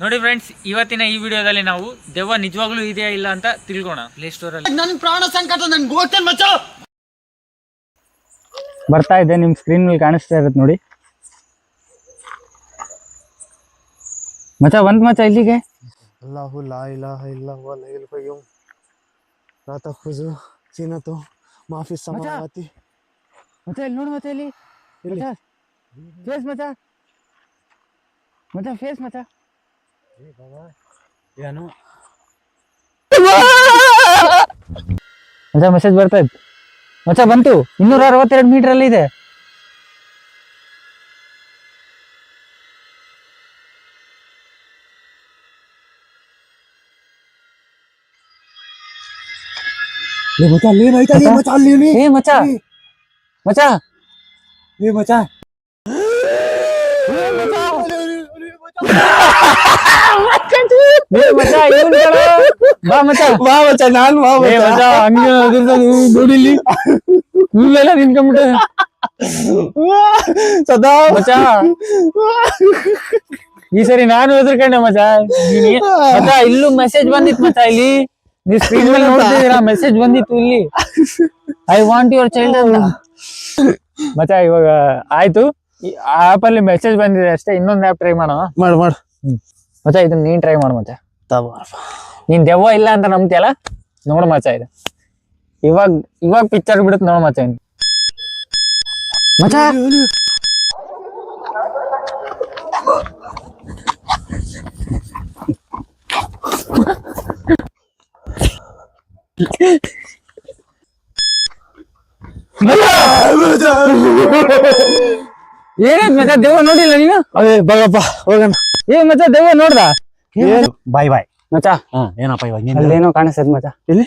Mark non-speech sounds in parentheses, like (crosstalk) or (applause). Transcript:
ನೋಡಿ ಫ್ರೆಂಡ್ಸ್ ಇವತ್ತಿನ ಈ ವಿಡಿಯೋದಲ್ಲಿ ನಾವು ದೆವ್ವ ನಿಜವಾಗ್ಲೂ ಇದೆಯಾ ಇಲ್ಲ ಅಂತ ತಿಳ್ಕೋಣ. ಪ್ಲೇ ಸ್ಟೋರ್ ಅಲ್ಲಿ. ನನ್ ಪ್ರಾಣ ಸಂಕಟ ನನ್ಗೆ ಗೊತ್ತೇನ್ ಮಚ್ಚ! ಬರ್ತಾ ಇದೆ ನಿಮ್ ಸ್ಕ್ರೀನ್ ಮೇಲೆ ಕಾಣಿಸ್ತಾ ಇರತ್ತೆ ನೋಡಿ. ಮಚ ಬಂದ್ ಮಚ ಇಲ್ಲಿಗೆ. ಅಲ್ಲಾಹು ಲಾ ಇಲಾಹ ಇಲ್ಲಾ ಲೈಲ್ ಕಯ್ಯೂಮ್ ಲಾ ತಖುಜು ಚಿನತು ಮಾಫಿ ಸಮಾವಾತಿ. ಮಚ ಇಲ್ಲಿ ನೋಡು ಮಚ ಇಲ್ಲಿ. ಫೇಸ್ ಮಚ್ಚ ಮಚ ಫೇಸ್ ಏನು ಮಚ್ಚ ಮೆಸೇಜ್ ಬರ್ತಾ ಇತ್ತು. ಮಚ್ಚ ಬಂತು. ಇನ್ನೂರ ಅರವತ್ತೆರಡು ಮೀಟರ್ ಅಲ್ಲಿ ಇದೆ. ಲೇ ಮಚ್ಚ ಅಲ್ಲಿ ಏನೈತ ಲೇ ಮಚ್ಚ? ಅಲ್ಲಿ ನೀ ಏ ಮಚ್ಚ. ಮಚ್ಚ. ಲೇ ಮಚ್ಚ. ಏ ಮಚ್ಚ. ಇವ್ನ್ ಕಣೋ. (laughs) ಬಾ ಮಚ್ಚ ನಾನ್ ಬಾ ಮಚ್ಚ ಹಂಗೆ ನೋಡಿಲಿ ಸದಾ ಈ ಸರಿ ನಾನು ಏನ್- ಮಚ್ಚ ಇಲ್ಲೂ ಮೆಸೇಜ್ ಬಂದಿತ್ತು ಮಚ್ಚ ಇಲ್ಲಿ ನೀವು ಸ್ಕ್ರೀನ್ ಮೇಲೆ ನೋಡ್ತಿದ್ದೀರಾ ಮೆಸೇಜ್ ಬಂದಿತ್ತು ಇಲ್ಲಿ ಐ ವಾಂಟ್ ಯುವರ್ ಚೈಲ್ಡ್ ಅಂತ ಮಚ್ಚ, ಇವಾಗ ಆಯ್ತು. ಆಪ್ ಅಲ್ಲಿ ಮೆಸೇಜ್ ಬಂದಿದೆ ಅಷ್ಟೇ ಇನ್ನೊಂದು ಆಪ್ ಟ್ರೈ ಮಾಡೋಣ. ಮಾಡು ಮಾಡು. ಮತ್ತೆ ಇದನ್ನ ನೀನ್ ಟ್ರೈ ಮಾಡು ಮತ್ತೆ ನೀನ್ ದೆವ್ವ ಇಲ್ಲ ಅಂತ ನಂಬ್ತಿಯಲ್ಲ ನೋಡು ಮಚ್ಚ ಇದು. ಇವಾಗ ಇವಾಗ ಪಿಕ್ಚರ್ ಬಿಡುತ್ತೆ ನೋಡು ಮಚ್ಚ ಇನ್ನು. ಮಚ್ಚ. ಏನಾಯ್ತು ಮಚ್ಚ ದೆವ್ವ ನೋಡಿಲ್ಲ ನೀನು? ಅದೇ ಬಾಗಪ್ಪ ಹೋಗೋಣ. ಏ ಮಚ್ಚ ದೆವ್ವ ನೋಡ್ದ? ಬಾಯ್ ಬಾಯ್. ಮಚ್ಚ. ಹಾ ಏನಪ್ಪ ಇವಾಗ ಏನೋ ಅಲ್ಲೇನೋ ಕಾಣಿಸ್ತದ ಮಚ್ಚ. ಎಲ್ಲಿ?